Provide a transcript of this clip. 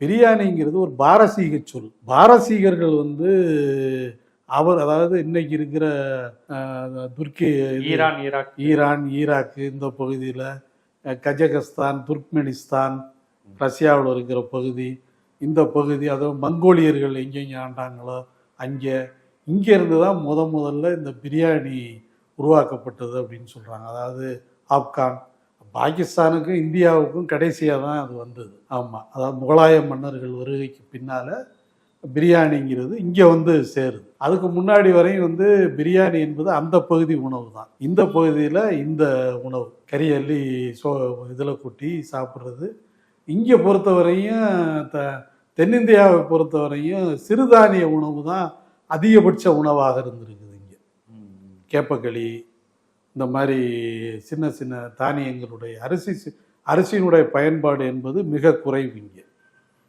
பிரியாணிங்கிறது ஒரு பாரசீக சொல். பாரசீகர்கள் வந்து அவர் அதாவது இன்னைக்கு இருக்கிற Turkey Iran Iraq. Iran Iraq இந்த பகுதியில் கஜகஸ்தான் துர்க்மெனிஸ்தான் ரஷ்யாவில் இருக்கிற பகுதி இந்த பகுதி அதுவும் மங்கோலியர்கள் எங்கெங்கே ஆண்டாங்களோ அங்கே இங்கே இருந்து தான் முத முதல்ல இந்த பிரியாணி உருவாக்கப்பட்டது அப்படின்னு சொல்கிறாங்க அதாவது ஆப்கான் பாகிஸ்தானுக்கும் இந்தியாவுக்கும் கடைசியாக தான் அது வந்தது. ஆமாம் அதாவது முகலாய மன்னர்கள் வருகைக்கு பின்னால் பிரியாணிங்கிறது இங்கே வந்து சேருது. அதுக்கு முன்னாடி வரையும் வந்து பிரியாணி என்பது அந்த பகுதி உணவு தான். இந்த பகுதியில் இந்த உணவு கறி அள்ளி சோ இதில் கொட்டி சாப்பிட்றது. இங்கே பொறுத்தவரையும் த தென்னிந்தியாவை பொறுத்தவரையும் சிறுதானிய உணவு தான் அதிகபட்ச உணவாக இருந்திருக்குது இங்கே. கேப்பக்களி இந்த மாதிரி சின்ன சின்ன தானியங்களுடைய அரிசி சி- அரிசியினுடைய பயன்பாடு என்பது மிக குறைவு இங்கே.